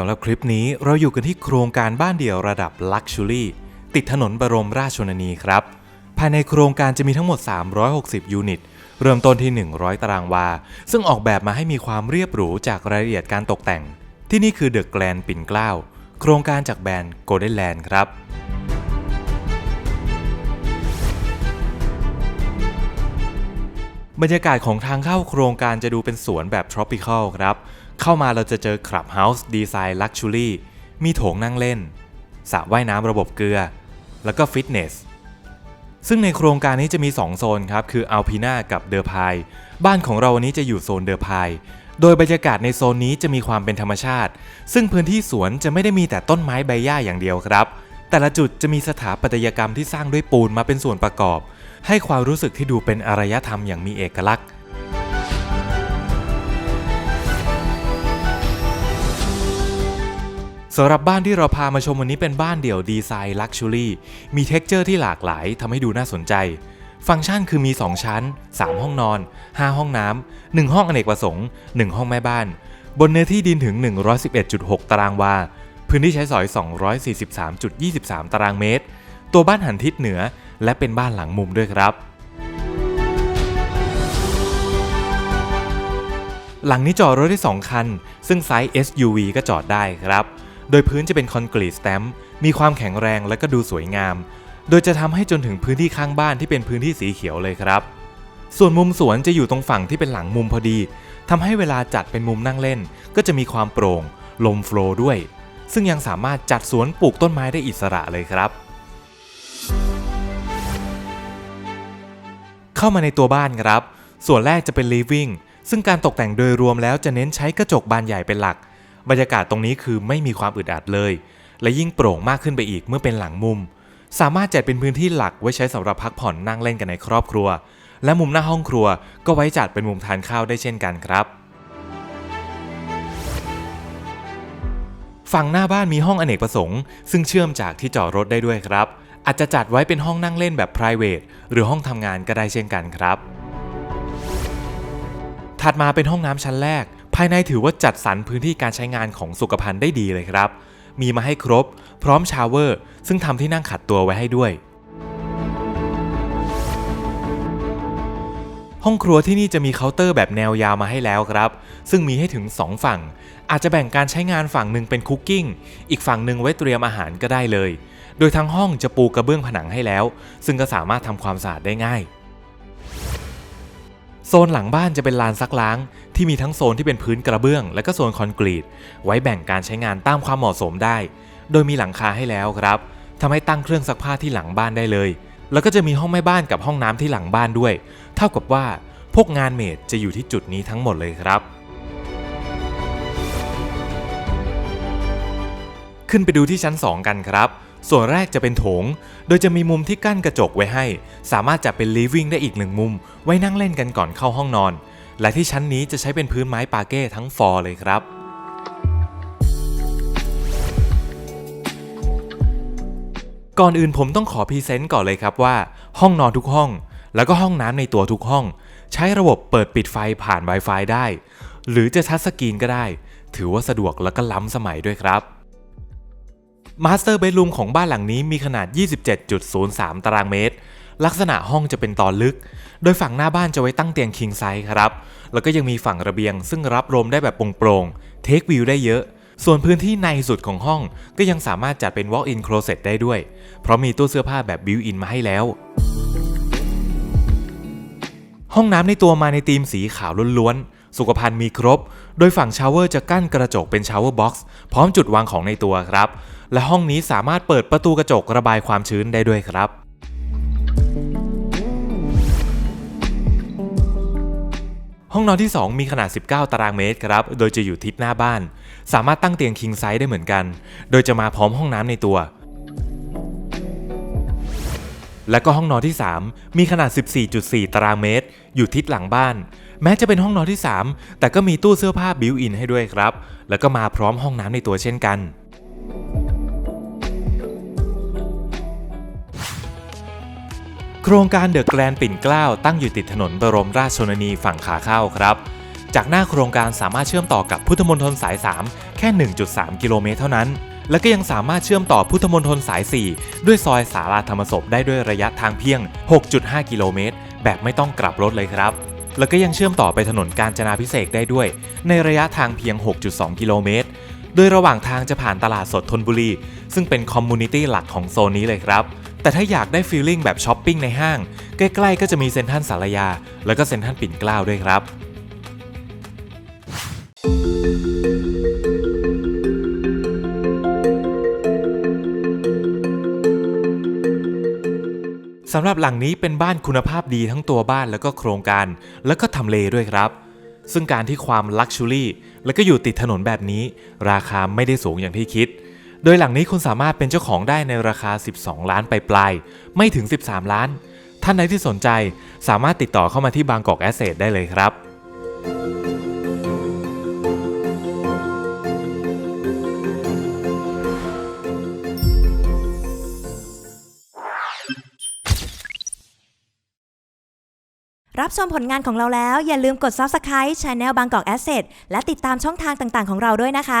สำหรับคลิปนี้เราอยู่กันที่โครงการบ้านเดี่ยวระดับ Luxury ติดถนนบรมราชชนนีครับ ภายในโครงการจะมีทั้งหมด 360 ยูนิต เริ่มต้นที่ 100 ตารางวา ซึ่งออกแบบมาให้มีความเรียบหรูจากรายละเอียดการตกแต่ง ที่นี่คือเดอะแกลนปิ่นเกล้า โครงการจากแบรนด์ Golden Land ครับบรรยากาศของทางเข้าโครงการจะดูเป็นสวนแบบ tropical ครับ เข้ามาเราจะเจอ Clubhouse ดีไซน์ Luxury มีโถงนั่งเล่นสระว่ายน้ำระบบเกลือ แล้วก็ฟิตเนสซึ่งในโครงการนี้จะมี 2 โซนครับ คืออัลพีนากับเดอร์พายบ้านของเราวันนี้จะอยู่โซนเดอร์พายโดยบรรยากาศในโซนนี้จะมีความเป็นธรรมชาติ ซึ่งพื้นที่สวนจะไม่ได้มีแต่ต้นไม้ใบหญ้าอย่างเดียวครับ แต่ละจุดจะมีสถาปัตยกรรมที่สร้างด้วยปูนมาเป็นส่วนประกอบ ให้ความรู้สึกที่ดูเป็นอารยธรรมอย่างมีเอกลักษณ์ สำหรับบ้านที่เราพามาชมวันนี้เป็นบ้านเดี่ยวดีไซน์ลักชัวรี่มีเท็กเจอร์ที่หลากหลายทำให้ดูน่าสนใจ ฟังก์ชันคือมี 2 ชั้น 3 ห้องนอน 5 ห้องน้ำ1ห้องอเนกประสงค์ 1 ห้องแม่บ้าน บนเนื้อที่ดินถึง 111.6 ตารางวา พื้นที่ใช้สอย 243.23 ตารางเมตร ตัวบ้านหันทิศเหนือ และเป็นบ้านหลังมุมด้วยครับหลังนี้จอดรถได้ 2 คัน ซึ่งไซส์ SUV ก็จอดได้ครับ โดยพื้นจะเป็นคอนกรีตสแตมป์มีความแข็งแรงและก็ดูสวยงาม โดยจะทำให้จนถึงพื้นที่ข้างบ้านที่เป็นพื้นที่สีเขียวเลยครับ ส่วนมุมสวนจะอยู่ตรงฝั่งที่เป็นหลังมุมพอดีทำให้เวลาจัดเป็นมุมนั่งเล่น ก็จะมีความโปร่ง ลมโฟล์ด้วย ซึ่งยังสามารถจัดสวนปลูกต้นไม้ได้อิสระเลยครับเข้ามาในตัวบ้านครับ ส่วนแรกจะเป็น living ซึ่งการตกแต่งโดยรวมแล้วจะเน้นใช้กระจกบานใหญ่เป็นหลัก บรรยากาศตรงนี้คือไม่มีความอึดอัดเลย และยิ่งโปร่งมากขึ้นไปอีกเมื่อเป็นหลังมุม สามารถจัดเป็นพื้นที่หลักไว้ใช้สำหรับพักผ่อนนั่งเล่นกันในครอบครัว และมุมหน้าห้องครัวก็ไว้จัดเป็นมุมทานข้าวได้เช่นกันครับฝั่งหน้าบ้านมีห้องอเนกประสงค์ ซึ่งเชื่อมจากที่จอดรถได้ด้วยครับ อาจจะจัดไว้เป็นห้องนั่งเล่นแบบ p r i v a t หรือห้องทำงานก็ได้เช่นกันครับ ถัดมาเป็นห้องน้ำชั้นแรก ภายในถือว่าจัดสรรพื้นที่การใช้งานของสุขภัณฑ์ได้ดีเลยครับ มีมาให้ครบ พร้อมชาวเวอร์ ซึ่งทำที่นั่งขัดตัวไว้ให้ด้วย ห้องครัวที่นี่จะมีเคาน์เตอร์แบบแนวยาวมาให้แล้วครับ ซึ่งมีให้ถึง 2 ฝั่ง อาจจะแบ่งการใช้งานฝั่งหนึ่งเป็นคุกกิ้ง อีกฝั่งหนึ่งไว้เตรียมอาหารก็ได้เลย โดยทั้งห้องจะปูกระเบื้องผนังให้แล้ว ซึ่งก็สามารถทำความสะอาดได้ง่าย โซนหลังบ้านจะเป็นลานซักล้าง ที่มีทั้งโซนที่เป็นพื้นกระเบื้อง และก็โซนคอนกรีต ไว้แบ่งการใช้งานตามความเหมาะสมได้ โดยมีหลังคาให้แล้วครับทำให้ตั้งเครื่องซักผ้าที่หลังบ้านได้เลย แล้วก็จะมีห้องแม่บ้านกับห้องน้ำที่หลังบ้านด้วย เท่ากับว่าพวกงานเมดจะอยู่ที่จุดนี้ทั้งหมดเลยครับขึ้นไปดูที่ชั้น 2 กันครับ ส่วนแรกจะเป็นโถง โดยจะมีมุมที่กั้นกระจกไว้ให้ สามารถจัดเป็น living ได้อีกหนึ่งมุม ไว้นั่งเล่นกันก่อนเข้าห้องนอน และที่ชั้นนี้จะใช้เป็นพื้นไม้ปาเก้ทั้งฟอร์เลยครับก่อนอื่นผมต้องขอพรีเซนต์ก่อนเลยครับว่า ห้องนอนทุกห้อง แล้วก็ห้องน้ำในตัวทุกห้อง ใช้ระบบเปิดปิดไฟผ่าน Wi-Fi ได้ หรือจะทัชสกรีนก็ได้ ถือว่าสะดวกแล้วก็ล้ำสมัยด้วยครับ มาสเตอร์เบดรูมของบ้านหลังนี้มีขนาด 27.03 ตารางเมตร ลักษณะห้องจะเป็นตอนลึก โดยฝั่งหน้าบ้านจะไว้ตั้งเตียงคิงไซส์ครับ แล้วก็ยังมีฝั่งระเบียง ซึ่งรับลมได้แบบโปร่งๆ เทควิวได้เยอะ ส่วนพื้นที่ในสุดของห้องก็ยังสามารถจัดเป็น walk-in closet ได้ด้วย เพราะมีตู้เสื้อผ้าแบบ built-in มาให้แล้วห้องน้ำในตัวมาในธีมสีขาวล้วนๆ สุขภัณฑ์มีครบ โดยฝั่งชาวเวอร์จะกั้นกระจกเป็นชาวเวอร์บ็อกซ์พร้อมจุดวางของในตัวครับ และห้องนี้สามารถเปิดประตูกระจกระบายความชื้นได้ด้วยครับห้องนอนที่ 2 มีขนาด 19 ตารางเมตรครับ โดยจะอยู่ทิศหน้าบ้าน สามารถตั้งเตียงคิงไซส์ได้เหมือนกัน โดยจะมาพร้อมห้องน้ำในตัว และก็ห้องนอนที่ 3 มีขนาด 14.4 ตารางเมตร อยู่ทิศหลังบ้าน แม้จะเป็นห้องนอนที่ 3 แต่ก็มีตู้เสื้อผ้าบิวอินให้ด้วยครับ แล้วก็มาพร้อมห้องน้ำในตัวเช่นกัน ครงการเดอะแกรนปิ่นเกล้าตั้งอยู่ติดถนนบรมราชชนนีฝั่งขาเข้าครับ จากหน้าโครงการสามารถเชื่อมต่อกับพุทธมณฑลสาย 3 แค่ 1.3 กิโลเมตรเท่านั้น และก็ยังสามารถเชื่อมต่อพุทธมณฑลสาย 4 ด้วยซอยสาราธรรมศพได้ด้วยระยะทางเพียง 6.5 กิโลเมตร แบบไม่ต้องกลับรถเลยครับ แล้วก็ยังเชื่อมต่อไปถนนกาญจนาพิเศษได้ด้วย ในระยะทางเพียง 6.2 กิโลเมตร โดยระหว่างทางจะผ่านตลาดสดธนบุรี ซึ่งเป็นคอมมูนิตี้หลักของโซนนี้เลยครับ แต่ถ้าอยากได้ฟีลลิ่งแบบช้อปปิ้งในห้าง ใกล้ๆก็จะมีเซ็นทรัลสารยา แล้วก็เซ็นทรัลปิ่นเกล้าด้วยครับสำหรับหลังนี้เป็นบ้านคุณภาพดีทั้งตัวบ้านแล้วก็โครงการ แล้วก็ทำเลด้วยครับ ซึ่งการที่ความลักชัวรี่แล้วก็อยู่ติดถนนแบบนี้ ราคาไม่ได้สูงอย่างที่คิด โดยหลังนี้คุณสามารถเป็นเจ้าของได้ในราคา 12 ล้านไปปลาย ไม่ถึง 13 ล้าน ท่านใดที่สนใจสามารถติดต่อเข้ามาที่บางกอกแอสเซทได้เลยครับรับชมผลงานของเราแล้วอย่าลืมกด Subscribe Channel บางกอก Asset และติดตามช่องทางต่างๆ ของเราด้วยนะคะ